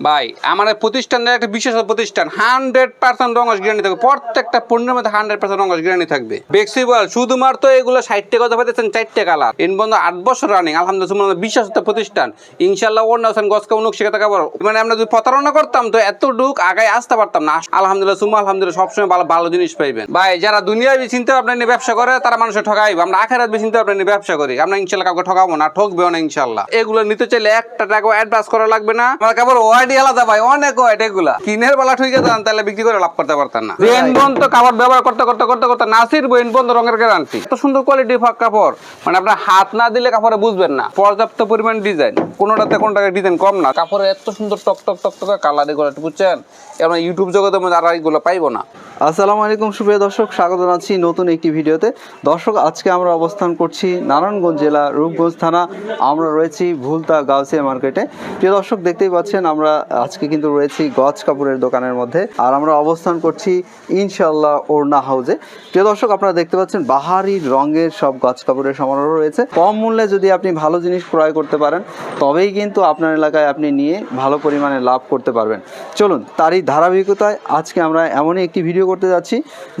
ভাই, আমার এই প্রতিষ্ঠানের একটা বিশেষ প্রতিষ্ঠান হান্ড্রেড পার্সেন্ট রঙস গ্যারান্টি থাকবে। প্রত্যেকটা পণ্যের মধ্যে হান্ড্রেড পার্সেন্ট রঙস গ্যারান্টি থাকবে। বেক্সিবল শুধুমাত্র এগুলো ষাট টাকা কথা পাইতেছেন চারটে কালার এন বন্ধু আট বছর রানিং আলহামদুলিল্লাহ বিশ্বস্ত প্রতিষ্ঠান। ইনশাল্লাহ ওর হোসেন গছকে উনুক শিখে থাকা বড়। মানে আমরা যদি প্রতারণা করতাম, তো এত ডুক আগায় আসতে পারতাম না। আলহামদুলিল্লাহ সুমা আলহামদুলিল্লাহ, সবসময় ভালো ভালো জিনিস পাইবেন। ভাই, যারা দুনিয়ায় চিন্তা ভাবনা নিয়ে ব্যবসা করে, তারা মানুষের ঠকাইবে। আমরা আখেরাত চিন্তা ভাবনা নিয়ে ব্যবসা করি। আমরা ইনশাল্লাহ কাউকে ঠকাবো না, ঠকবেও না ইনশাল্লাহ এগুলো নিতে চাইলে একটা টাকা অ্যাডভান্স করা লাগবে না। আমার কেবল ওয়াইডি আলাদা ভাই অনেক ওয়াইড এগুলা। কিনের বেলা ঠিক আছে তাহলে বিক্রি করে লাভ করতে পারতাম না। রেন বন্ধ কাপড় ব্যবহার করতে করতে করতে করতে নাসির বইন বন্ধ রঙের গ্যারান্টি এত সুন্দর কোয়ালিটি কাপড়। মানে আপনার হাত না দিলে কাপড়ে বুঝবেন না। পর্যাপ্ত পরিমাণ ডিজাইন কোনোটাতে কোনোটাকে ডিজাইন কম না। কাপড়ে এত সুন্দর টক টক টক টক কালার এগুলো বুঝছেন? এবার ইউটিউব জগতের মধ্যে আর এগুলো পাইবো না। আসসালামু আলাইকুম সুপ্রিয় দর্শক স্বাগত জানাচ্ছি নতুন একটি ভিডিওতে। দর্শক আজকে আমরা অবস্থান করছি নারায়ণগঞ্জ জেলা রূপগঞ্জ থানা। আমরা রয়েছি ভুলতা গাউসিয়া মার্কেটে প্রিয় দর্শক দেখতেই পাচ্ছেন আমরা আজকে কিন্তু রয়েছি গজ কাপড়ের দোকানের মধ্যে। আর আমরা অবস্থান করছি ইনশাল্লাহ ওড়না হাউসে প্রিয় দর্শক, আপনারা দেখতে পাচ্ছেন বাহারি রঙের সব গজ কাপড়ের সমারোহ রয়েছে। কম মূল্যে যদি আপনি ভালো জিনিস ক্রয় করতে পারেন, তবেই কিন্তু আপনার এলাকায় আপনি নিয়ে ভালো পরিমাণে লাভ করতে পারবেন। চলুন, তারই ধারাবাহিকতায় আজকে আমরা এমনই একটি ভিডিও করতে যাচ্ছি,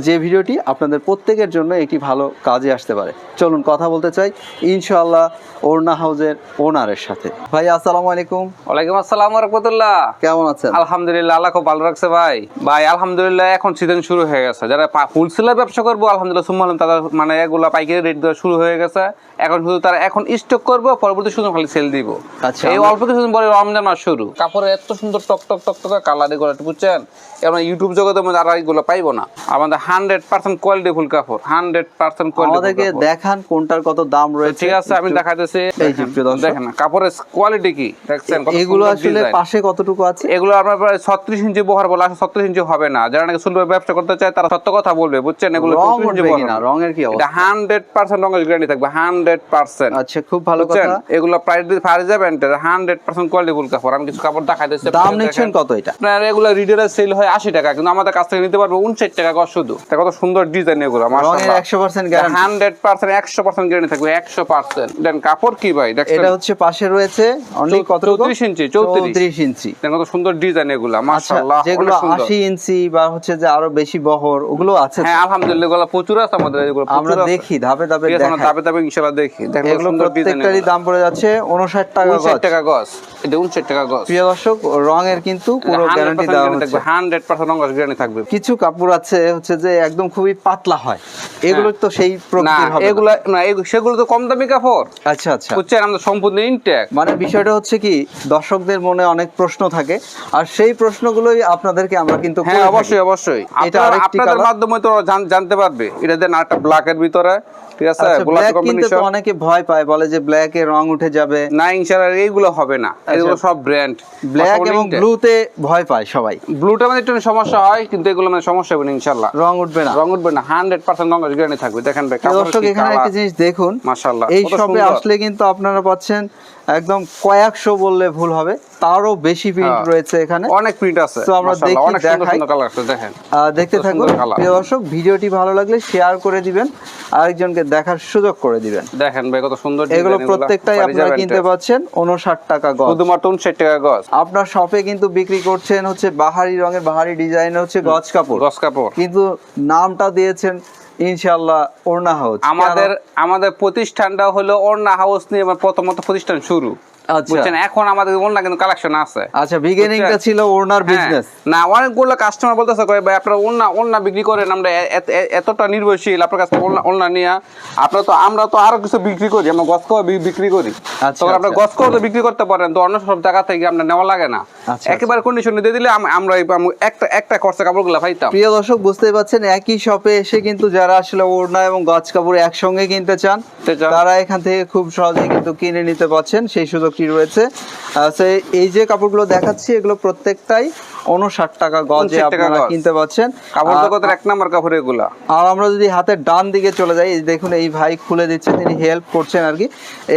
যে ভিডিওটি আপনাদের প্রত্যেকের জন্য একটি ভালো কাজে আসতে পারে। চলুন, কথা বলতে চাই ইনশাআল্লাহ ওড়না হাউসের ওনারের সাথে। ভাই, আসসালামু আলাইকুম। ওয়ালাইকুম আসসালাম রহমতুল্লাহ। কেমন আছেন? আলহামদুলিল্লাহ আল্লাহ খুব ভালো রাখছে ভাই। ভাই আলহামদুলিল্লাহ এখন সিজন শুরু হয়ে গেছে। যারা হোলসেলার ব্যবসা করব আলহামদুলিল্লাহ সুম্মা আলম তাদের মানে এগুলা পাইকারি রেট দেওয়া শুরু হয়ে গেছে। এখন শুধু তারা এখন স্টক করব পরবর্তী সুযোগ খালি সেল দিব। আচ্ছা, এই অল্প কিছুদিন পরে রমজান মাস শুরু। কাপড়ে এত সুন্দর টক টক টক টক কালার এগুলো বুঝছেন? এবং ইউটিউব জগতের মধ্যে আর এগুলো পাইবো না। আমাদের হান্ড্রেড পার্সেন্ট কোয়ালিটি ফুল কাপড় হান্ড্রেড পার্সেন্ট আমাদেরকে কোয়ালিটি দেখান কোনটার কত দাম রয়েছে। ঠিক আছে আমি দর্শক। দেখেন কাপড়ের কোয়ালিটি কি? দেখছেন এগুলো আসলে। পাশে কতটুকু আছে? এগুলো আপনার প্রায় ছত্রিশ ইঞ্চি বহর বলে আসলে ছত্রিশ ইঞ্চি হবে না। যারা নাকি সুন্দর ব্যবসা করতে চায় তারা সত্য কথা বলবে বুঝছেন? এগুলো রং 34 ইঞ্চি উঠবে বহর কিনা? হবে। রঙের কি এটা হান্ড্রেড পার্সেন্ট রঙের গ্যারান্টি থাকবে হান্ড্রেড পার্সেন্ট আচ্ছা খুব ভালো বুঝছেন? কথা। এগুলো প্রাইস ফারি যাবেন হান্ড্রেড পার্সেন্ট কোয়ালিটি ফুল কাপড়। আমি কিছু কাপড় দেখাই দিচ্ছি দাম নিচ্ছেন কত এটা? আপনার এগুলো রিটেলার সেল হয় আশি টাকা কিন্তু আমাদের কাছ থেকে নিতে পারবে উনষাট টাকা গজ শুধু। তা কত সুন্দর ডিজাইন এগুলো একশো পার্সেন্ট গ্যারান্টি হান্ড্রেড পার্সেন্ট একশো পার্সেন্ট গ্যারান্টি থাকবে একশো পার্সেন্ট দেন কাপড় কি ভাই? এটা হচ্ছে পাশে রয়েছে অনলি চৌ- কত 34 ইঞ্চি, 34 চৌত্রিশ ইঞ্চি। দেন কত সুন্দর ডিজাইন এগুলো আচ্ছা মাশাআল্লাহ যেগুলো অনেক সুন্দর। আশি ইঞ্চি বা হচ্ছে যে আরও বেশি বহর ওগুলো আছে হ্যাঁ আলহামদুলিল্লাহ এগুলো প্রচুর আছে আমাদের এগুলো আমরা দেখি ধাপে ধাপে আছে, আমরা। দাবে দাবে ইনশাআল্লাহ দেখি। দেখেন এগুলো প্রত্যেকটারই দাম পড়ে যাচ্ছে উনষাট টাকা গজ। 59 টাকা গজ এটা 59 টাকা গজ। প্রিয় দর্শক রঙের কিন্তু পুরো গ্যারান্টি দেওয়া হচ্ছে। 100% রং গ্যারান্টি থাকবে। কিছু কাপড় আছে হচ্ছে যে একদম খুবই পাতলা হয়। এগুলো তো সেই প্রকৃতির হবে। এগুলো না সেগুলো তো কম দামি কাপড়। আচ্ছা আচ্ছা। বুঝছেন আমাদের সম্পূর্ণ ইনটেক মানে বিষয়টা হচ্ছে কি দর্শকদের মনে অনেক প্রশ্ন থাকে। আর সেই প্রশ্নগুলোই আপনাদেরকে আমরা কিন্তু হ্যাঁ অবশ্যই অবশ্যই। এটা আপনাদের মাধ্যমে তো জানতে পারবে। এটা দেন একটা ব্ল্যাকের ভিতরে। ঠিক আছে? আচ্ছা ব্ল্যাক কিনতে অনেকে ভয় পায় বলে যে ব্ল্যাকে রং উঠে যাবে। না ইনশাআল্লাহ এইগুলো হবে না। এগুলো সব ব্র্যান্ড ব্ল্যাক এবং ব্লুতে ভয় পায় সবাই। ব্লুটা মানে একটু সমস্যা হয় কিন্তু এগুলো মানে সমস্যা হবে না ইনশাআল্লাহ রং উঠবে না। রং উঠবে না। রং গ্যারান্টি থাকবে। দেখেন ভাই দর্শক এখানে একটা জিনিস দেখুন। মাশাআল্লাহ এই শপে আসলে কিন্তু আপনারা পাচ্ছেন একদম কয়েকশো বললে ভুল হবে তারও বেশি প্রিন্ট হ্যাঁ। রয়েছে এখানে। অনেক প্রিন্ট আছে তো আমরা দেখি, দেখাই। দেখেন। দেখতে থাকুন প্রিয় দর্শক ভিডিওটি ভালো লাগলে শেয়ার করে দিবেন আরেকজনকে দেখার সুযোগ করে দিবেন। দেখেন ভাই কত সুন্দর এগুলো প্রত্যেকটাই আপনারা কিনতে। পাচ্ছেন উনষাট টাকা গজ। শুধুমাত্র উনষাট টাকা গজ। আপনার শপে কিন্তু বিক্রি করছেন হচ্ছে বাহারি রঙের বাহারি ডিজাইন হচ্ছে গজ কাপড়। গজ কাপড়। কিন্তু নামটা দিয়েছেন ইনশাআল্লাহ ওড়না হাউস। আমাদের আমাদের প্রতিষ্ঠানটা হলো ওরনা হাউস নিয়ে আমার প্রথমত প্রতিষ্ঠান শুরু। বুঝছেন? এখন আমাদের অন্য কিন্তু কালেকশন আছে। আচ্ছা বিগিনিংটা? ছিল ওড়নার হ্যাঁ, বিজনেস না অনেকগুলো কাস্টমার বলতেছে ভাই আপনারা অন্য অন্য বিক্রি করেন আমরা এতটা নির্ভরশীল আপনার কাছে অন্য নিয়ে আপনারা তো আমরা তো আরও কিছু বিক্রি করি আমরা বিক্রি করি। আচ্ছা, তখন আপনার আচ্ছা। তো বিক্রি করতে পারেন তো অন্য সব জায়গা থেকে আমরা নেওয়া লাগে না। আচ্ছা, একেবারে কন্ডিশন দিয়ে দিলে আমরা একটা একটা খরচা কাপড়গুলো পাইতাম। প্রিয় দর্শক বুঝতেই পাচ্ছেন একই শপে এসে কিন্তু যারা আসলে ওড়না এবং গজ কাপড় একসঙ্গে কিনতে চান তারা এখান থেকে খুব সহজেই কিন্তু কিনে নিতে পারছেন সেই সুযোগটি রয়েছে? এই যে কাপড়গুলো দেখাচ্ছি এগুলো প্রত্যেকটাই উনষাট টাকা গজে আপনারা কিনতে পাচ্ছেন। কাপড় জগতের এক নম্বর কাপড় এগুলা। আর আমরা যদি হাতের ডান দিকে চলে যাই দেখুন এই ভাই খুলে দিচ্ছে তিনি হেল্প করছেন আর কি।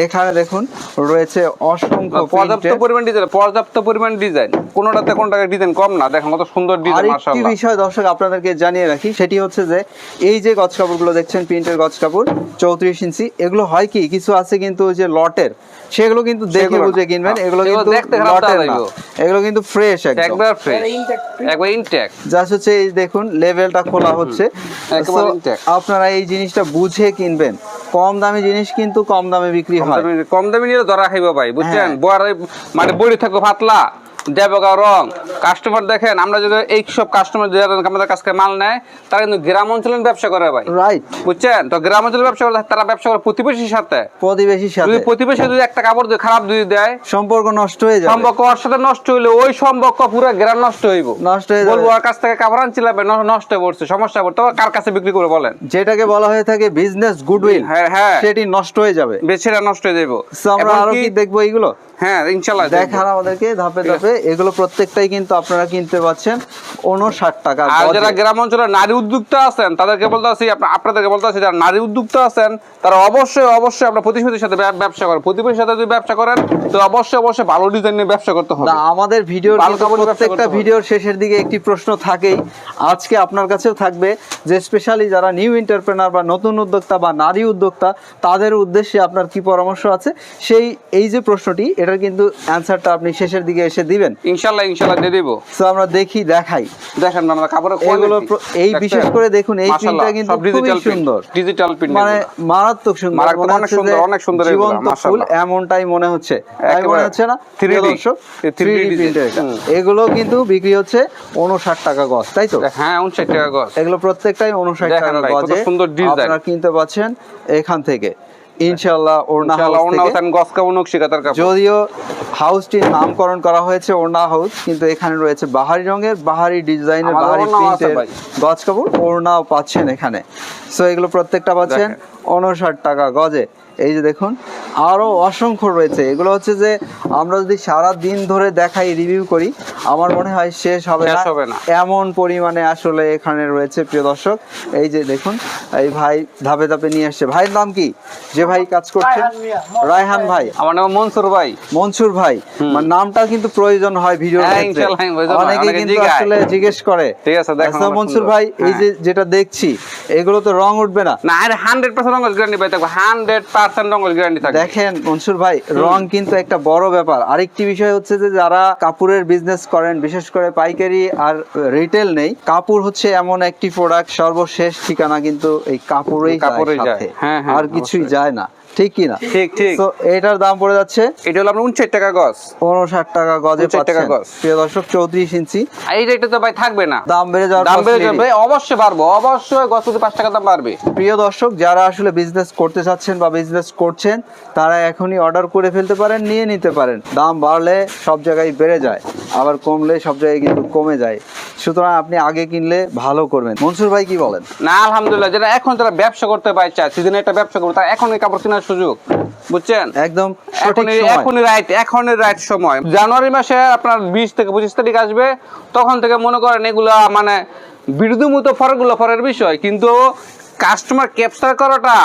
এখানে দেখুন রয়েছে অসংখ্য পর্যাপ্ত পরিমাণ ডিজাইন পর্যাপ্ত পরিমাণ ডিজাইন কোনোটাতে কোনোটাতে ডিজাইন কম না দেখেন কত সুন্দর ডিজাইন আরেকটি বিষয় দর্শক আপনাদেরকে জানিয়ে রাখি সেটি হচ্ছে যে এই যে গজ কাপড়গুলো দেখছেন প্রিন্টের গজ কাপড় চৌত্রিশ ইঞ্চি এগুলো হয় কি কিছু আছে কিন্তু ওই যে লটের সেগুলো কিন্তু দেখে বুঝে কিনবেন। এগুলো কিন্তু দেখতে খারাপ লটের না। এগুলো কিন্তু ফ্রেশ একদম। ফ্রেশ একবার ইনটেক জাস্ট হচ্ছে এই দেখুন লেভেলটা খোলা হচ্ছে। আপনারা এই জিনিসটা বুঝে কিনবেন। কম দামি জিনিস কিন্তু কম দামে বিক্রি হয়। কম দামি নিয়ে ধরা খাইবা ভাই বুঝছেন? হ্যাঁ। বড় মানে বড়ি থাকব পাতলা। দেবগা রং। কাস্টমার দেখেন আমরা যদি এই সব কাস্টমার যারা আমাদের কাছে মাল নেয় তারা কিন্তু গ্রাম অঞ্চলের ব্যবসা করে ভাই। রাইট বুঝছেন? তো গ্রাম অঞ্চলের ব্যবসা করে তারা ব্যবসা করে প্রতিবেশীর সাথে। প্রতিবেশীর সাথে। যদি প্রতিবেশী যদি একটা কাপড় দিয়ে খারাপ দিয়ে দেয় সম্পর্ক নষ্ট হয়ে যাবে। সম্পর্ক ওর সাথে নষ্ট হইলে ওই সম্পর্ক পুরো গ্রাম নষ্ট হইব। নষ্ট হয়ে বলব ওর কাছ থেকে কাপড় আনছিলাম নষ্ট হয়ে পড়ছে সমস্যা পড়ছে তো কার কাছে বিক্রি করে বলেন? যেটাকে বলা হয়ে থাকে বিজনেস গুডউইল হ্যাঁ হ্যাঁ। সেটি নষ্ট হয়ে যাবে। বেছেরা নষ্ট হয়ে যাব আমরা আরও কি দেখব এইগুলো? হ্যাঁ ইনশাল্লাহ। দেখান আমাদেরকে ধাপে ধাপে। এগুলো প্রত্যেকটাই কিন্তু আপনারা কিনতে পাচ্ছেন উনষাট টাকা আর যারা গ্রাম অঞ্চলে নারী উদ্যোক্তা আছেন তাদেরকে বলতে আছি আপনাদেরকে বলতে আছি যারা নারী উদ্যোক্তা আছেন তারা অবশ্যই অবশ্যই আপনার প্রতিবেশীর সাথে ব্যবসা করেন। প্রতিবেশীর সাথে যদি ব্যবসা করেন তো অবশ্যই অবশ্যই ভালো ডিজাইন নিয়ে ব্যবসা করতে হবে। আমাদের ভিডিওর প্রত্যেকটা ভিডিওর শেষের দিকে একটি প্রশ্ন থাকেই। আজকে আপনার কাছেও থাকবে যে স্পেশালি যারা নিউ এন্টারপ্রেনার বা নতুন উদ্যোক্তা বা নারী উদ্যোক্তা তাদের উদ্দেশ্যে আপনার কি পরামর্শ আছে? সেই এই যে প্রশ্নটি এটার কিন্তু অ্যান্সারটা আপনি শেষের দিকে এসে দিবেন। ইনশাল্লাহ ইনশাল্লাহ দিয়ে দিব। তো আমরা দেখি দেখাই। দেখেন আমরা কাপড়ের এগুলো এই বিশেষ করে দেখুন এই প্রিন্টটা কিন্তু খুবই সুন্দর। digital print মানে মারাত্মক সুন্দর। মারাত্মক, অনেক সুন্দর, অনেক সুন্দর এগুলো, জীবন্ত ফুল। এমনটাই মনে হচ্ছে। তাই মনে হচ্ছে না 3D প্রিয় 3D 3D প্রিন্টের এটা। হুম। এগুলো কিন্তু বিক্রি হচ্ছে উনষাট টাকা গজ তাই তো? হ্যাঁ উনষাট টাকা গজ। এগুলো প্রত্যেকটাই উনষাট দেখেন টাকা ভাই, কত গজে। সুন্দর design। আপনারা কিনতে পাচ্ছেন এখান থেকে। ইনশাআল্লাহ ওড়না ইনশাল্লাহ নকশি কাতার কাপড়। যদিও হাউসটির নামকরণ করা হয়েছে ওড়না হাউস কিন্তু এখানে রয়েছে বাহারি রঙের বাহারি ডিজাইনের বাহারি প্রিন্টের গজ কাপড় ওড়নাও পাচ্ছেন এখানে। সো এগুলো প্রত্যেকটা পাচ্ছেন। উনষাট টাকা গজে। এই যে দেখুন আরও অসংখ্য রয়েছে। এগুলো হচ্ছে যে আমরা যদি সারা দিন ধরে দেখাই রিভিউ করি আমার মনে হয় শেষ হবে না। এমন পরিমাণে আসলে এখানে রয়েছে প্রিয় দর্শক। এই যে দেখুন এই ভাই ধাপে ধাপে নিয়ে আসছে। ভাইয়ের নাম কি? যে ভাই কাজ করছে রায়হান ভাই। আমার নাম মনসুর ভাই। মনসুর ভাই। মানে নামটা কিন্তু প্রয়োজন হয় ভিডিও হ্যাঁ, ইনশাআল্লাহ, আমি প্রয়োজন। অনেকে কিন্তু আসলে জিজ্ঞেস করে। ঠিক আছে, দেখো মনসুর ভাই এই যে হ্যাঁ। যেটা দেখছি এগুলো তো রং উঠবে না। না আরে হান্ড্রেড পার্সেন্ট রঙের গ্যারান্টি পাই থাকবে। হান্ড্রেড পার্সেন্ট রঙের গ্যারান্টি থাকবে। দেখেন মনসুর ভাই রং কিন্তু একটা বড় ব্যাপার। আরেকটি বিষয় হচ্ছে যে যারা কাপড়ের বিজনেস করেন বিশেষ করে পাইকারি আর রিটেল নেই কাপড় হচ্ছে এমন একটি প্রোডাক্ট সর্বশেষ ঠিকানা কিন্তু এই কাপড়েই কাপড়েই যায়। হ্যাঁ, হ্যাঁ, আর কিছুই যায় না। ঠিক কি না ঠিক ঠিক। তো এটার দাম পড়ে যাচ্ছে এটা হলো আপনার উনষাট টাকা গজ। উনষাট টাকা গজে 59 টাকা গজ। প্রিয় দর্শক চৌত্রিশ ইঞ্চি। আর এই রেটে তো ভাই থাকবে না। দাম বেড়ে যাওয়ার দাম বেড়ে যাবে অবশ্যই পারব অবশ্যই গজ প্রতি পাঁচ টাকা দাম বাড়বে। প্রিয় দর্শক যারা আসলে বিজনেস করতে চাচ্ছেন বা বিজনেস করছেন তারা এখনই অর্ডার করে ফেলতে পারেন নিয়ে নিতে পারেন। দাম বাড়লে সব জায়গায় বেড়ে যায় আবার কমলে সব জায়গায় কিন্তু কমে যায়। সুতরাং আপনি আগে কিনলে ভালো করবেন। মনসুর ভাই কি বলেন? না আলহামদুলিল্লাহ। যারা এখন যারা ব্যবসা করতে পারে চায় সিজনে একটা ব্যবসা করবে তারা এখন এই কাপড় কেনার সুযোগ বুঝছেন? একদম এখন এখনই এখনই রাইট এখনই রাইট সময়। জানুয়ারি মাসে আপনার বিশ থেকে পঁচিশ তারিখ আসবে তখন থেকে মনে করেন এগুলা মানে বিরুদ্ধমূত ফরগুলো ফরের বিষয় কিন্তু কাস্টমার ক্যাপচার করাটা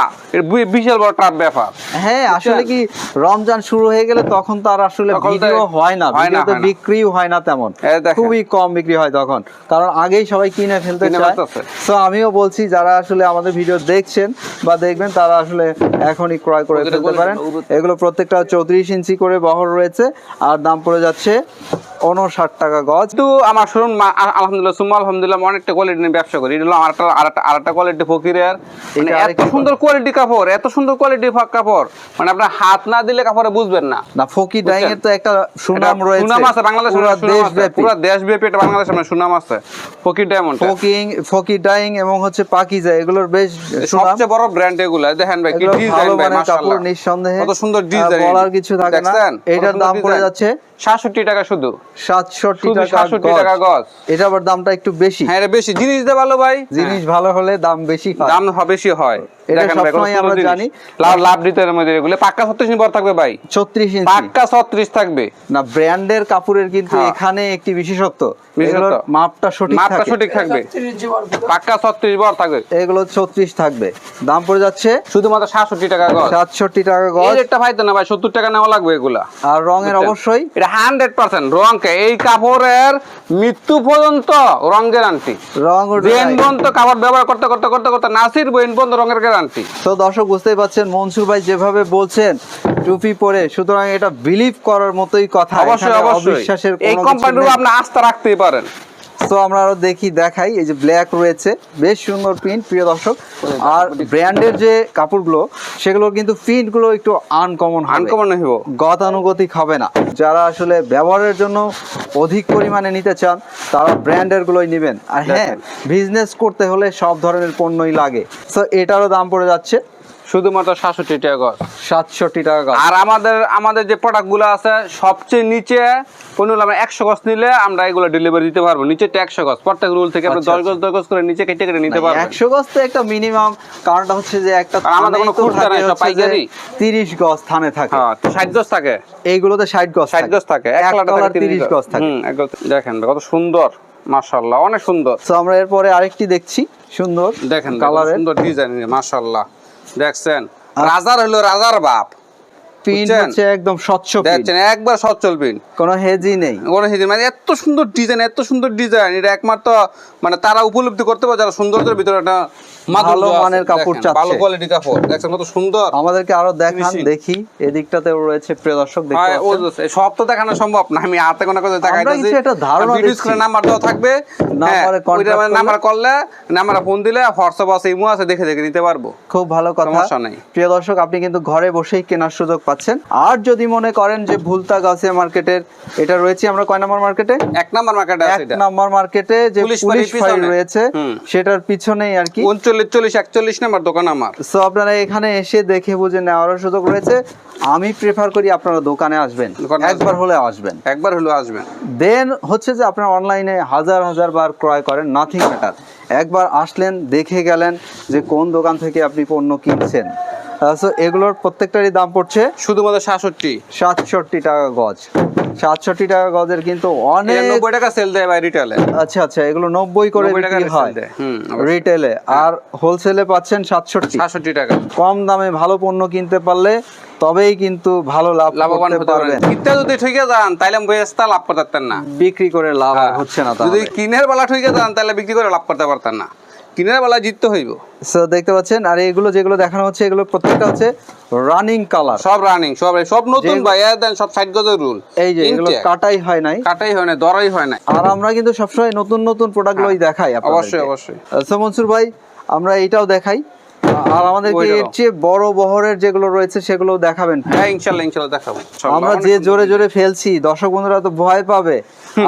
বিশাল বড় টাফ ব্যাপার। হ্যাঁ আসলে কি রমজান শুরু হয়ে গেলে তখন তো আর আসলে ভিডিও হয় না হয় না। বিক্রিও হয় না তেমন। খুবই কম বিক্রি হয় তখন। কারণ আগেই সবাই কিনে ফেলতে চায়। তো আমিও বলছি যারা আসলে আমাদের ভিডিও দেখছেন বা দেখবেন তারা আসলে এখনই ক্রয় করে ফেলতে পারেন। এগুলো প্রত্যেকটা চৌত্রিশ ইঞ্চি করে বহর রয়েছে আর দাম পড়ে যাচ্ছে উনষাট টাকা গজ। কিন্তু আমার শুনুন আলহামদুলিল্লাহ সুম্মা আলহামদুলিল্লাহ অনেকটা কোয়ালিটি নিয়ে ব্যবসা করি। এটা হলো আরেকটা আরেকটা কোয়ালিটি ফকিরের মানে এত সুন্দর কোয়ালিটি কাপড় এত সুন্দর কোয়ালিটি কাপড়। মানে আপনার হাত না দিলে কাপড়ে বুঝবেন না। না ফকি ডাইং এর তো একটা সুনাম রয়েছে। সুনাম আছে বাংলাদেশে পুরো দেশব্যাপী। পুরো দেশব্যাপী এটা বাংলাদেশে মানে সুনাম আছে। ডায়মন্ড ফকিং ফকি ডাইং এবং হচ্ছে পাকিজা এগুলোর বেশ সুনাম। সবচেয়ে বড় ব্র্যান্ড এগুলা। দেখেন ভাই কি ডিজাইন ভাই মাশাআল্লাহ। নিঃসন্দেহে। কত সুন্দর ডিজাইন বলার কিছু থাকে না। এটার দাম পড়ে যাচ্ছে 67 টাকা শুধু। টাকা 67 টাকা গজ। এটা আবার দামটা একটু বেশি। হ্যাঁ এটা বেশি। জিনিস দে ভালো ভাই। জিনিস ভালো হলে দাম বেশি হয়। দাম বেশি হয়। এটা দেখেন ভাই, কত সবসময় আমরা জানি। লাভ লাভ রিটের মধ্যে এগুলো। পাক্কা 36 ইঞ্চি বড় থাকবে ভাই। ছত্রিশ ইঞ্চি। পাক্কা 36 থাকবে। না ব্র্যান্ডের কাপড়ের কিন্তু হ্যাঁ। এখানে একটি বিশেষত্ব। এগুলোর মাপটা সঠিক মাপটা সঠিক থাকবে। পাক্কা 36 বড় থাকবে। এগুলো ছত্রিশ থাকবে। দাম পড়ে যাচ্ছে শুধুমাত্র 67 টাকা গজ। সাতষট্টি টাকা এই গজ রেটটা পাইতো না ভাই 70 টাকা নেওয়া লাগবে এগুলা। আর রঙের অবশ্যই এটা হান্ড্রেড পার্সেন্ট। রঙকে এই কাপড়ের মৃত্যু পর্যন্ত রং গ্যারান্টি। রং পর্যন্ত কাপড় ব্যবহার করতে করতে করতে করতে নাসির বইন পর্যন্ত রঙের গ্যারান্টি। তো দর্শক বুঝতেই পাচ্ছেন মনসুর ভাই যেভাবে বলছেন টুপি পরে সুতরাং এটা বিলিভ করার মতোই কথা। অবশ্যই অবশ্যই। এই কোম্পানির আপনি আস্থা রাখতেই পারেন। তো আমরা আরও দেখি দেখাই। এই যে ব্ল্যাক রয়েছে। বেশ সুন্দর প্রিন্ট প্রিয় দর্শক। আর ব্র্যান্ডের যে কাপড়গুলো সেগুলো কিন্তু প্রিন্টগুলো একটু আনকমন আনকমন হইব। গতানুগতিক হবে না। যারা আসলে ব্যবহারের জন্য অধিক পরিমাণে নিতে চান তারা ব্র্যান্ডের গুলোই নেবেন। আর হ্যাঁ বিজনেস করতে হলে সব ধরনের পণ্যই লাগে। তো এটারও দাম পড়ে যাচ্ছে। শুধুমাত্র সাতষট্টি টাকা গজ। সাতষট্টি টাকা। আর আমাদের আমাদের যে প্রোডাক্টগুলো আছে সবচেয়ে নিচে পনেরো আমরা একশো গজ নিলে আমরা এগুলো ডেলিভারি দিতে পারব। নিচে একশো গজ। প্রত্যেক রুল থেকে আমরা আচ্ছা, দশ গজ দশ গজ করে নিচে কেটে কেটে নিতে পারব। একশো গজ তো একটা মিনিমাম কারণটা হচ্ছে যে একটা আমাদের কোনো খুচরা নাই, সব পাইকারি। তিরিশ গজ থানে থাকে। হ্যাঁ ষাট গজ থাকে। এইগুলোতে ষাট গজ ষাট গজ থাকে। এক কালার তিরিশ গজ। থাকে। দেখেন কত সুন্দর। মাশাল্লাহ অনেক সুন্দর। তো আমরা এরপরে আরেকটি দেখছি সুন্দর দেখেন কালার সুন্দর ডিজাইন মাশাল্লাহ দেখছেন? রাজার হলো রাজার বাপ। প্রিন্ট হচ্ছে একদম স্বচ্ছ দেখছেন একবার সচ্ছল পিন কোনো হেজি নেই। কোনো হিদিন মানে এত সুন্দর ডিজাইন এত সুন্দর ডিজাইন এটা একমাত্র মানে তারা উপলব্ধি করতে পারে যারা সৌন্দর্যের ভিতরে একটা ভালো মানের কাপড় চাচ্ছে। ভালো কোয়ালিটি কাপড়। দেখছেন কত সুন্দর। আমাদেরকে আরও দেখান দেখি। এদিকটাতেও রয়েছে প্রিয় দর্শক দেখতে হয়। সব তো দেখানো সম্ভব না। আমি হাতে কোনো কথা দেখাইতেছি। কিছু একটা ধারণা ভিডিও স্ক্রিনে নাম্বার দেওয়া থাকবে। নাম্বারে করলে- নাম্বার করলে নাম্বারে ফোন দিলে হোয়াটসঅ্যাপ আছে ইমো আছে দেখে দেখে নিতে পারব। খুব ভালো কথা। সমস্যা নেই। প্রিয় দর্শক আপনি কিন্তু ঘরে বসেই কেনার সুযোগ পাচ্ছেন। আর যদি মনে করেন যে ভুলতা গাছিয়া মার্কেটের এটা রয়েছে আমরা কয় নম্বর মার্কেটে? এক নাম্বার মার্কেটে এক নাম্বার মার্কেটে যে পুলিশ পিছনে। রয়েছে সেটার পিছনেই আর কি। উনচল্লিশ চল্লিশ একচল্লিশ নাম্বার দোকান আমার। সো আপনারা এখানে এসে দেখে বুঝে নেওয়ারও সুযোগ রয়েছে। আমি প্রেফার করি আপনারা দোকানে আসবেন। একবার হলে আসবেন। একবার হলে আসবেন। দেন হচ্ছে যে আপনারা অনলাইনে হাজার হাজার বার ক্রয় করেন নাথিং ম্যাটার একবার আসলেন দেখে গেলেন যে কোন দোকান থেকে আপনি পণ্য কিনছেন। সো এগুলোর প্রত্যেকটারই দাম পড়ছে? শুধুমাত্র সাতষট্টি। সাতষট্টি টাকা গজ। সাতষট্টি টাকা গজের কিন্তু অনেক নব্বই টাকা সেল দেয় ভাই রিটেলে আচ্ছা আচ্ছা এগুলো নব্বই করে 90 টাকা বিক্রি sell হয়। দেয়। হুম, অবশ্যই। রিটেলে আর হোলসেলে পাচ্ছেন সাতষট্টি। সাতষট্টি টাকা। কম দামে ভালো পণ্য কিনতে পারলে তবেই কিন্তু ভালো লাভ লাভবান হতে পারবেন। কিনতে যদি ঠিকই যান তাহলে বেস্তা লাভ করতে পারতেন না। বিক্রি করে লাভ হ্যাঁ। হচ্ছে না যদি কিনের বেলা ঠিকই যান তাহলে বিক্রি করে লাভ করতে পারতেন না। কিনের বেলা জিততে হইব। সো দেখতে পাচ্ছেন আর এগুলো যেগুলো দেখানো হচ্ছে এগুলো প্রত্যেকটা হচ্ছে রানিং কালার সব রানিং সব সব নতুন ভাই এদেন দেন সব সাইড গজের রুল এই যে এগুলো কাটাই হয় নাই। কাটাই হয় না দরাই হয় না আর আমরা কিন্তু সবসময় নতুন নতুন প্রোডাক্টগুলোই দেখাই হ্যাঁ। অবশ্যই অবশ্যই। সো মনসুর ভাই আমরা এটাও দেখাই। আর ওইটাও। এর চেয়ে বড় বহরের যেগুলো রয়েছে সেগুলো দেখাবেন। হ্যাঁ দেখাবো। আমরা যে জোরে জোরে ফেলছি দর্শক বন্ধুরা তো ভয় পাবে।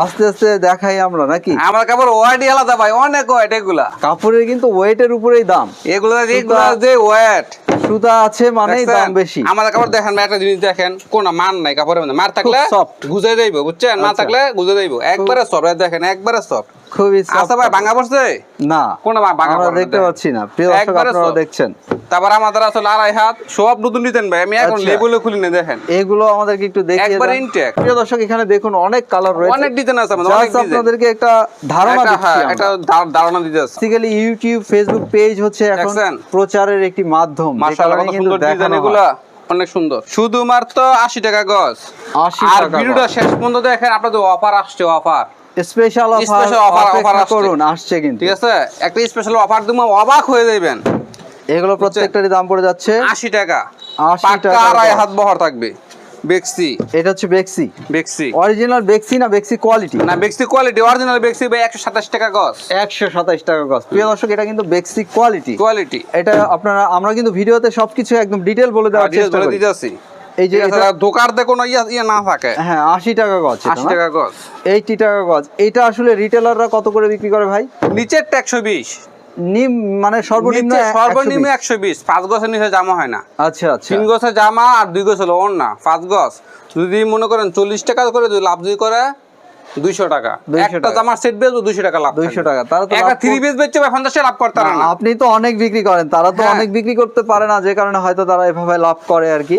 আস্তে আস্তে দেখাই আমরা নাকি? আমার কাপড় আলাদা ভাই অনেক ওয়েট এগুলা। কাপড়ের কিন্তু ওয়েটের উপরেই দাম। এগুলো এগুলা যে ওয়েট সুতা আছে মানেই দাম বেশি। আমাদের কাপড় দেখেন একটা জিনিস দেখেন কোন মান নাই কাপড়ের মধ্যে। মার থাকলে soft। গুজে যাইব বুঝছেন? না আচ্ছা। থাকলে গুজে যাইব। একবারে সফট দেখেন একবারে সফট খুবই আচ্ছা ভাই ভাঙা পড়ছে না কোনো বা- বাঁকা আমরা পড়ে না, দেখতে পাচ্ছি না। প্রিয় দর্শক আপনারা দেখছেন। তারপর আমাদের আসলে আড়াই হাত সব নতুন নিতেন ভাই আমি এখন আচ্ছা। খুলি না দেখেন। এগুলো আমাদেরকে একটু দেখিয়ে একবারে দেন। প্রিয় দর্শক এখানে দেখুন অনেক কালার রয়েছে। অনেক ডিজাইন আছে আমাদের অনেক ডিজাইন আপনাদেরকে একটা ধারণা দিচ্ছি হ্যাঁ একটা ধারণা দিতে বেসিক্যালি ইউটিউব ফেসবুক পেজ হচ্ছে এখন প্রচারের একটি মাধ্যম। মাশাআল্লাহ কত সুন্দর ডিজাইন এগুলা। অনেক সুন্দর। শুধুমাত্র আশি টাকা গজ। 80 আর ভিডিওটা শেষ পর্যন্ত দেখেন আপনাদের অফার আসছে অফার স্পেশাল অফার আসছে। করুন আসছে কিন্তু। ঠিক আছে? একটা স্পেশাল অফার দিব অবাক হয়ে যাবেন এগুলো প্রত্যেকটারই দাম পড়ে যাচ্ছে। আশি টাকা। 80 টাকা আড়াই হাত বহর থাকবে। বেক্সি এটা হচ্ছে বেক্সি বেক্সি অরিজিনাল বেক্সি না বেক্সি কোয়ালিটি না বেক্সি কোয়ালিটি অরিজিনাল বেক্সি ভাই একশো সাতাশ টাকা গজ। একশো সাতাইশ টাকা গজ। প্রিয় দর্শক এটা কিন্তু বেক্সি কোয়ালিটি কোয়ালিটি এটা আপনারা আমরা কিন্তু ভিডিওতে সবকিছু একদম ডিটেল বলে দেওয়ার চেষ্টা বলে করি। এই যে দোকানতে কোনো ইয়া ইয়ে না থাকে। হ্যাঁ আশি টাকা গজ আশি টাকা গজ। এইটি টাকা গজ। এটা আসলে রিটেলাররা কত করে বিক্রি করে ভাই? নিচের একশো বিশ। নিম মানে সর্বনিম্ন সর্বনিম্ন একশো বিশ। পাঁচ গছের নিচে জামা হয় না। আচ্ছা আচ্ছা। তিন গছের জামা আর দুই গছ হলো ওর না পাঁচ গছ যদি মনে করেন চল্লিশ টাকা করে যদি লাভ যদি করে দুইশো টাকা। একটা জামার সেট বেচবো দুইশো টাকা লাভ 200 টাকা, তারা তো একটা থ্রি পিস বেচছে ভাই পঞ্চাশ টাকা লাভ করতে না। আপনি তো অনেক বিক্রি করেন তারা তো। অনেক বিক্রি করতে পারে না যে কারণে হয়তো তারা এভাবে লাভ করে আর কি।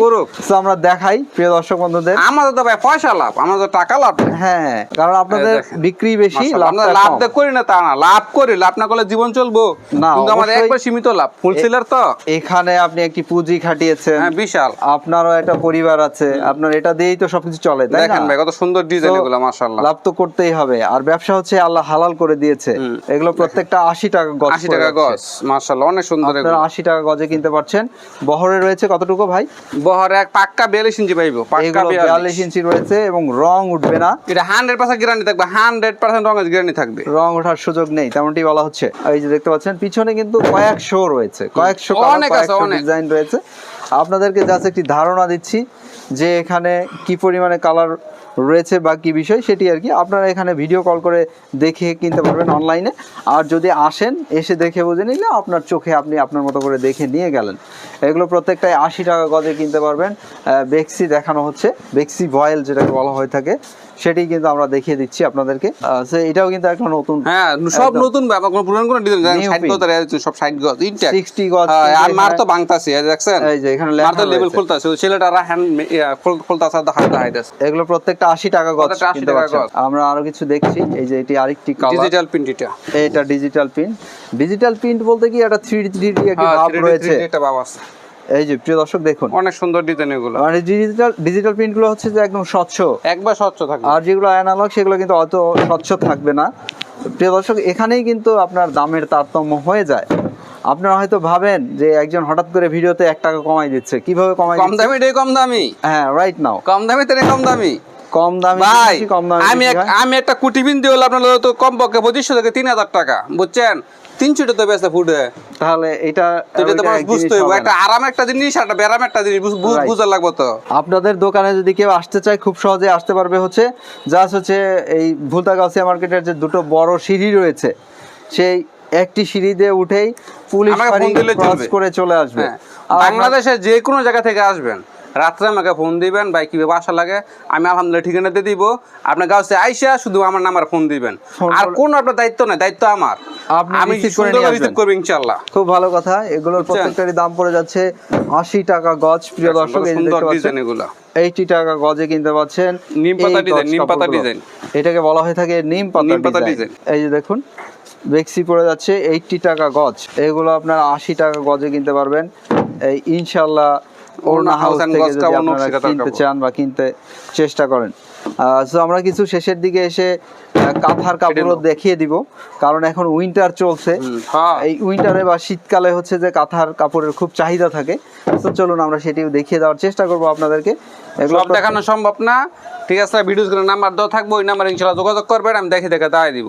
তো আমরা দেখাই প্রিয় দর্শক বন্ধুদের। আমাদের তো ভাই পয়সা লাভ আমাদের টাকা লাভ। হ্যাঁ কারণ আপনাদের বিক্রি বেশি মাশাআল্লাহ, লাভ করি না তা না লাভ করি লাভ না করলে জীবন চলবো। না, কিন্তু আমাদের একবার সীমিত লাভ ফুলসেলার তো। এখানে আপনি একটি পুঁজি খাটিয়েছেন। হ্যাঁ বিশাল। আপনারও একটা পরিবার আছে আপনার এটা দিয়েই তো সবকিছু চলে দেখেন ভাই কত সুন্দর ডিজাইন এগুলো মাশাআল্লাহ। লাভ তো করতেই হবে। আর ব্যবসা হচ্ছে আল্লাহ হালাল করে দিয়েছে। এগুলো প্রত্যেকটা আশি টাকা গজ আশি টাকা গজ মাশাআল্লাহ অনেক সুন্দর আপনারা আশি টাকা গজে কিনতে পারছেন। বহরে রয়েছে কতটুকু ভাই? বহরে এক পাক্কা বিয়াল্লিশ ইঞ্চি পাইবো পাক্কা বিয়াল্লিশ। ইঞ্চি রয়েছে এবং রং উঠবে না। এটা হান্ড্রেড পার্সেন্ট গ্যারান্টি থাকবে হান্ড্রেড পার্সেন্ট রঙের গ্যারান্টি থাকবে। রং ওঠার সুযোগ নেই তেমনটি বলা হচ্ছে। এই যে দেখতে পাচ্ছেন পিছনে কিন্তু কয়েকশো রয়েছে। কয়েকশো অনেক আছে, অনেক। ডিজাইন রয়েছে। আপনাদেরকে জাস্ট একটি ধারণা দিচ্ছি যে এখানে কি পরিমাণে কালার রয়েছে বা কী বিষয়, সেটি আর কি আপনারা এখানে ভিডিও কল করে দেখে কিনতে পারবেন অনলাইনে আর যদি আসেন, এসে দেখে বুঝে নিলে আপনার চোখে আপনি আপনার মতো করে দেখে নিয়ে গেলেন। এগুলো প্রত্যেকটাই আশি টাকা গজে কিনতে পারবেন। বেক্সি দেখানো হচ্ছে। বেক্সি ভয়েল যেটাকে বলা হয়ে থাকে। সেটি কিন্তু আমরা দেখিয়ে দিচ্ছি আপনাদেরকে। এটাও কিন্তু একটা নতুন হ্যাঁ সব নতুন আমার কোনো পুরান কোনো ডিজাইন New সাইড pin। গজ আর সব সাইড গজ ইনটেক 60 গজ আর মার তো বাংতাছে দেখছেন? এই যে এখানে মার তো লেভেল খুলতাছে ওই ছেলেটারা হ্যান্ড খুলতাছে আর হাতে হাইতাছে। এগুলো প্রত্যেকটা আশি টাকা গজ 80 কিনতে আমরা আরও কিছু দেখছি এই যে এটি আরেকটি কালার ডিজিটাল প্রিন্ট এটা। এটা ডিজিটাল প্রিন্ট ডিজিটাল প্রিন্ট বলতে কি একটা থ্রি ডি একটি হ্যাঁ ভাব 3D রয়েছে? একটা ভাব আছে। এই যে প্রিয় দর্শক দেখুন। অনেক সুন্দর ডিজাইন এগুলো। মানে ডিজিটাল ডিজিটাল প্রিন্টগুলো হচ্ছে যে একদম স্বচ্ছ। একবার স্বচ্ছ থাকবে। আর যেগুলো অ্যানালগ সেগুলো কিন্তু অত স্বচ্ছ থাকবে না। প্রিয় দর্শক এখানেই কিন্তু আপনার দামের তারতম্য হয়ে যায়। আপনারা হয়তো ভাবেন যে একজন হঠাৎ করে ভিডিওতে এক টাকা কমাই দিচ্ছে। কীভাবে কমাই কম দামি এটাই কম দামি। হ্যাঁ রাইট নাও কম দামি তাই কম দামি। কম দামি ভাই কম দামি আমি। আমি একটা কুটি বিন দিয়ে হলো আপনার তো কম পক্ষে পঁচিশশো থেকে তিন হাজার টাকা বুঝছেন? তিনশো তো বেচতে ফুটে তাহলে এটা এটা তো মানুষ বুঝতে হবে। একটা আরাম একটা জিনিস আর একটা ব্যারাম একটা জিনিস বুঝ- লাগবে তো। আপনাদের দোকানে যদি কেউ আসতে চায় খুব সহজে আসতে পারবে হচ্ছে। জাস্ট হচ্ছে এই ভুলতাগাছিয়া মার্কেটের যে দুটো বড় সিঁড়ি রয়েছে সেই একটি সিঁড়ি দিয়ে উঠেই পুলিশ ক্রস করে চলে আসবে। হ্যাঁ। আর আপনার- বাংলাদেশে যে কোনো জায়গা থেকে আসবেন। রাত্রে আমাকে ফোন দিবেন ভাই কীভাবে আসা লাগে? আমি আলহামদুলিল্লাহ ঠিকানা দিয়ে দিব। আপনার কাছে আইসা শুধু আমার নাম্বার ফোন দিবেন। আর কোন আপনার দায়িত্ব নাই দায়িত্ব আমার। আপনি আমি receive করে সুন্দর নিয়ে রিসিভ করব ইনশাল্লাহ খুব ভালো কথা এগুলোর প্রত্যেকটারই দাম পড়ে যাচ্ছে। আশি টাকা গজ প্রিয় দর্শক এই যে সুন্দর দেখতে পাচ্ছেন ডিজাইন এগুলো। এইটি টাকা গজে কিনতে পাচ্ছেন। নিম পাতা ডিজাইন, নিম পাতা ডিজাইন। এটাকে বলা হয়ে থাকে নিম পাতা নিম পাতা ডিজাইন ডিজাইন। এই যে দেখুন বেক্সি পড়ে যাচ্ছে এইটটি টাকা গজ। এগুলো আপনারা আশি টাকা গজে কিনতে পারবেন। এই ইনশাল্লাহ ওড়না ওড়না হাউস house গজ যদি কাপড়, আপনারা নকশি কাঁথার কিনতে চান বা কিনতে চেষ্টা করেন। সো আমরা কিছু শেষের দিকে এসে কাঁথার কাপড়ও দেখিয়ে দিব। কারণ এখন উইন্টার চলছে। হ্যাঁ। এই উইন্টারে বা শীতকালে হচ্ছে যে কাঁথার কাপড়ের খুব চাহিদা থাকে। তো চলুন আমরা সেটিও দেখিয়ে দেওয়ার চেষ্টা করব আপনাদেরকে। এগুলো দেখানো সম্ভব না। ঠিক আছে ভিডিওসগুলো নাম্বার দেওয়া থাকব ওই নাম্বার ইনশাল্লাহ যোগাযোগ করবেন আমি দেখে দেখে দাঁড়াই দিব।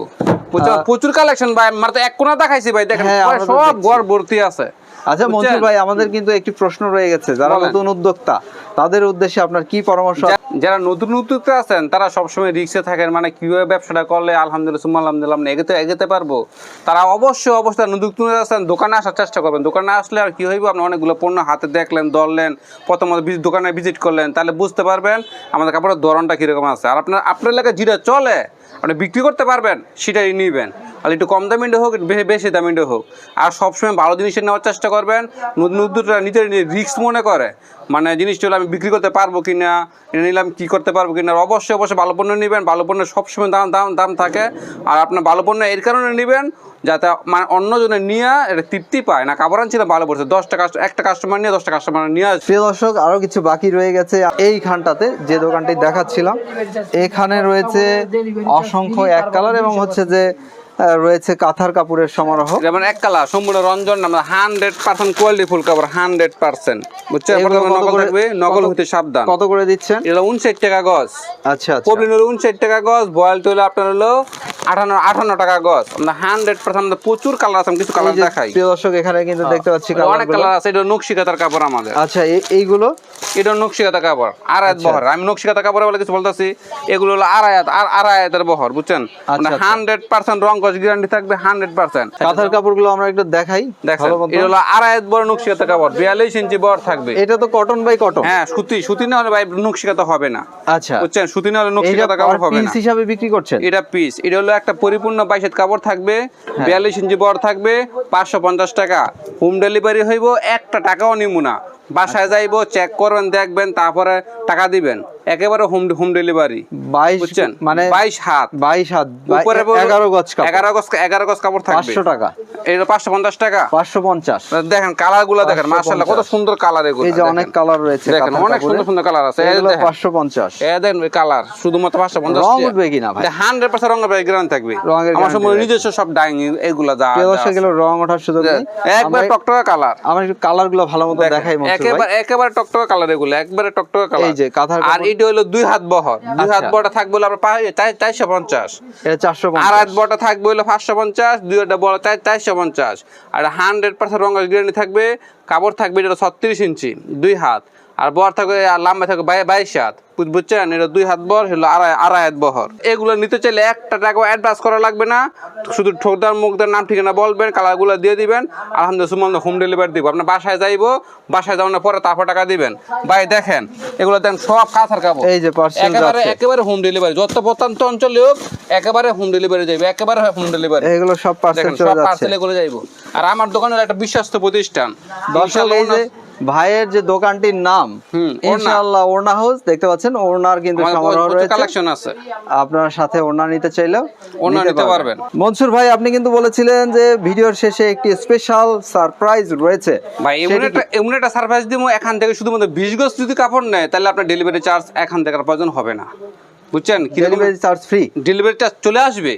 প্রচুর কালেকশন ভাই আমার তো এক কোনা দেখাইছি ভাই দেখেন হ্যাঁ, সব। ঘর ভর্তি আছে। আচ্ছা? মনসুর ভাই আমাদের কিন্তু একটি প্রশ্ন রয়ে গেছে। যারা নতুন উদ্যোক্তা তাদের উদ্দেশ্যে আপনার কি পরামর্শ? যারা নতুন উদ্যোক্তা আছেন তারা সবসময় রিক্সে থাকেন মানে কীভাবে ব্যবসাটা করলে আলহামদুলিল্লাহ সুম্মা আলহামদুলিল্লাহ আপনি এগোতে এগোতে পারব? তারা অবশ্যই অবশ্যই নতুন আছেন দোকানে আসার চেষ্টা করবেন। দোকানে আসলে আর কি হইব? আপনি অনেকগুলো পণ্য হাতে দেখলেন ধরলেন প্রথমত দোকানে ভিজিট করলেন তাহলে বুঝতে পারবেন আমাদের কাপড়ের ধরনটা কীরকম আছে। আর আপনার আপনার এলাকায় যেটা চলে আপনি বিক্রি করতে পারবেন সেটাই নিবেন। আর একটু কম দামিটা হোক বেশি দামিটা হোক। আর সবসময় ভালো জিনিসের নেওয়ার চেষ্টা করবেন। নতুন উদ্যোগটা নিজের রিস্ক মনে করে। মানে জিনিসটা হলো আমি বিক্রি করতে পারব কিনা, এটা নিলাম কী করতে পারব কি না অবশ্যই অবশ্যই ভালো পণ্য নেবেন। ভালো পণ্যের সবসময় দাম দাম দাম থাকে। আর আপনার ভালো পণ্য এর কারণে নেবেন, যাতে মানে অন্যজনে নিয়ে এটা তৃপ্তি পায়। না কাপড় আনছিলাম, ভালো পড়ছে। দশটা কাস্টমার একটা কাস্টমার নিয়ে, দশটা কাস্টমার নিয়ে আসবে প্রিয় দর্শক আরও কিছু বাকি রয়ে গেছে এইখানটাতে যে দোকানটি দেখাচ্ছিলাম। এখানে রয়েছে অসংখ্য এক কালার এবং হচ্ছে যে রয়েছে কাঁথার কাপড়ের সমারোহ। যেমন এক কালা সম্পূর্ণ রঞ্জন আমরা হান্ড্রেড পার্সেন্ট কোয়ালিটি ফুল কাপড় হান্ড্রেড পার্সেন্ট। বুঝছেন? থাকবে? নকল হতে সাবধান। কত করে দিচ্ছেন? এটা উনষাট টাকা গজ। আচ্ছা আচ্ছা। পবলিন হলো উনষাট টাকা গজ বয়াল হলো আপনার হলো আঠান্ন আঠান্ন টাকা গজ আমরা হান্ড্রেড পার্সেন্ট প্রচুর কালার আছে কিছু কালার দেখাই। প্রিয় দর্শক এখানে কিন্তু দেখতে পাচ্ছি অনেক কালার আছে এটা নকশিকাতার কাপড় আমাদের। আচ্ছা এইগুলো? এটা নকশিকাতা কাপড় আড়ায়াত। বহর আমি নকশিকাতা কাপড় বলে কিছু বলতেছি এগুলো হলো আড়ায়াত আর আড়ায়াতের বহর বুঝছেন। হান্ড্রেড পার্সেন্ট রং কস গ্যারান্টি থাকবে হান্ড্রেড পার্সেন্ট কাঁথার কাপড়গুলো আমরা একটু দেখাই দেখেন। এটা হলো আড়ায়াত বড় নকশিকাতা কাপড় বিয়াল্লিশ ইঞ্চি বহর থাকবে। এটা তো কটন বাই কটন হ্যাঁ সুতি সুতি না হলে ভাই নকশিকাতা হবে না। আচ্ছা। বুঝছেন? সুতি না হলে নকশিকাতা কাপড় হবে পিস হিসাবে বিক্রি করছেন? এটা পিস এটা হলো একটা পরিপূর্ণ বাইশের কাপড় থাকবে হ্যাঁ। বিয়াল্লিশ ইঞ্চি বড় থাকবে পাঁচশো পঞ্চাশ টাকা। হোম ডেলিভারি হইব একটা টাকাও নিব না। বাসায় যাইব চেক করবেন দেখবেন তারপরে টাকা দিবেন। একেবারে হোম হোম ডেলিভারি বাইশ বুঝছেন? মানে বাইশ হাত। বাইশ হাত উপরে এগারো গজ এগারো গজ এগারো গজ কাপড় থাকবে। পাঁচশো টাকা। এটা পাঁচশো পঞ্চাশ টাকা। পাঁচশো পঞ্চাশ। দেখেন কালারগুলো দেখেন 550 মার্শাল্লাহ কত সুন্দর কালার এগুলো। এই যে অনেক কালার রয়েছে দেখেন অনেক সুন্দর সুন্দর কালার আছে। পাঁচশো পঞ্চাশ। এ দেখেন কালার শুধুমাত্র পাঁচশো পঞ্চাশ রং উঠবে কিনা ভাই? হান্ড্রেড পার্সেন্ট রঙের গ্রান থাকবে। রঙের আমার সময় নিজস্ব সব ডাইং এগুলা যা দর্শক রং ওঠার সুযোগ নেই। একবার টকটকা কালার। আমরা কালারগুলো ভালো মতো দেখাই একেবারে একেবারে টকটকা কালার এগুলো একবারে টকটকা কালার। এই যে কাঁথার আর কাপড়। হলো দুই হাত বহর দুই হাত আচ্ছা। বড়টা থাকবে হলো চার- চারশো পঞ্চাশ চারশো আর হাত বড়টা থাকবে হলো পাঁচশো পঞ্চাশ দুই হাতটা বড় চার চারশো পঞ্চাশ আর হান্ড্রেড পার্সেন্ট রঙের গ্যারান্টি থাকবে কাপড় থাকবে এটা ছত্রিশ ইঞ্চি দুই হাত আর বর থাকবে আর লম্বা বাই- বাইশ হাত। বুঝছেন? এটা দুই হাত বর হলো আড়াই আড়াই হাত বহর। এগুলো নিতে চাইলে একটা টাকা অ্যাডভান্স করা লাগবে না। শুধু ঠোকদার মুখদার নাম ঠিকানা বলবেন কালারগুলো দিয়ে দিবেন। আলহামদুলিল্লাহ সুমন হোম ডেলিভারি দিব। আপনার বাসায় যাইবো বাসায় যাওয়ার পরে তারপর টাকা দিবেন। ভাই দেখেন এগুলো দেখেন সব কাঁথার কাপড়। এই যে একেবারে একেবারে হোম ডেলিভারি যত প্রত্যন্ত অঞ্চলে হোক একেবারে হোম ডেলিভারি যাবে একেবারে হোম ডেলিভারি এগুলো সব পার্সেল সব পার্সেলে করে যাইবো। আর আমার দোকানের একটা বিশ্বস্ত প্রতিষ্ঠান। দর্শক ভাইয়ের যে দোকানটির নাম। ইনশাআল্লাহ ওড়না হাউস দেখতে পাচ্ছেন ওড়নার কিন্তু সমারোহ রয়েছে। কালেকশন আছে। আপনার সাথে ওড়না নিতে চাইলেও ওড়না নিতে পারবেন। মনসুর ভাই আপনি কিন্তু বলেছিলেন যে ভিডিওর শেষে একটি স্পেশাল সারপ্রাইজ রয়েছে। ভাই এমন একটা এমন একটা সার্ভিস দিব এখান থেকে শুধুমাত্র বিশ গজ যদি কাপড় নেয় তাহলে আপনার ডেলিভারি চার্জ এখান থেকে প্রয়োজন হবে না। বুঝছেন? Delivery charge free delivery charge চলে আসবে।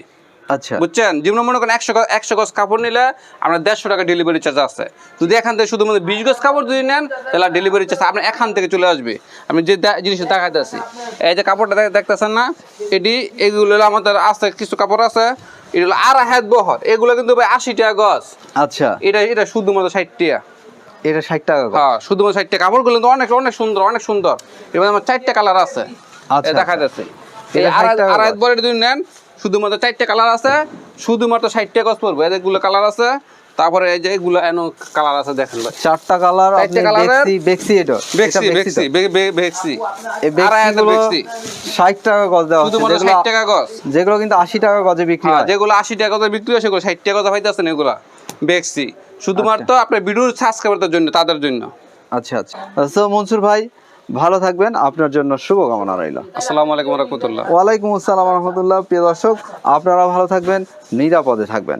আচ্ছা। বুঝছেন? যেমন মনে করেন একশো একশো গজ কাপড় নিলে আপনার দেড়শো টাকা ডেলিভারি চার্জ আছে। যদি এখান থেকে শুধুমাত্র বিশ গজ কাপড় যদি নেন তাহলে ডেলিভারি চার্জ আপনার এখান থেকে চলে আসবে। আমি যে জিনিসটা দেখাতে আছি এই যে কাপড়টা দেখ- দেখতেছেন না? এটি এগুলো আমাদের আছে কিছু কাপড় আছে। এটা হলো আড়াই হাত বহর। এগুলো কিন্তু ভাই আশি টাকা গজ। আচ্ছা। এটা এটা শুধুমাত্র ষাট টাকা। এটা ষাট টাকা। হ্যাঁ শুধুমাত্র ষাট টাকা। কাপড়গুলো কিন্তু অনেক অনেক সুন্দর অনেক সুন্দর। এবার আমার চারটে কালার আছে। আচ্ছা, এই দেখা আচ্ছা। যাচ্ছে এই এটা 60 আড়াই টাকা আড়াই গজ। বরের যদি নেন শুধুমাত্র চারটে কালার আছে শুধুমাত্র ষাট টাকা গজ পড়বে এগুলো কালার আছে। তারপরে এই যে এগুলো এনো কালার আছে দেখেন ভাই। চারটা কালার চারটে আপনি বেক্সি বেক্সি এটা। বেক্সি বেক্সি বেক্সি এই বেক্সি। ষাট টাকা গজ হচ্ছে শুধুমাত্র যেগুলো ষাট টাকা গজ যেগুলো কিন্তু আশি টাকা গজে বিক্রি হ্যাঁ হয়। যেগুলো আশি টাকা গজে বিক্রি হয় সেগুলো ষাট টাকা গজে পাইতেছেন এগুলা। বেক্সি। শুধুমাত্র আচ্ছা। আপনার ভিডিওর সাবস্ক্রাইবারদের জন্য তাদের জন্য। আচ্ছা আচ্ছা। তো মনসুর ভাই ভালো থাকবেন আপনার জন্য শুভকামনা রইল। আসসালামু আলাইকুম রহমতুল্লাহ। ওয়ালাইকুম আসসালাম রহমতুল্লাহ প্রিয় দর্শক আপনারা ভালো থাকবেন নিরাপদে থাকবেন।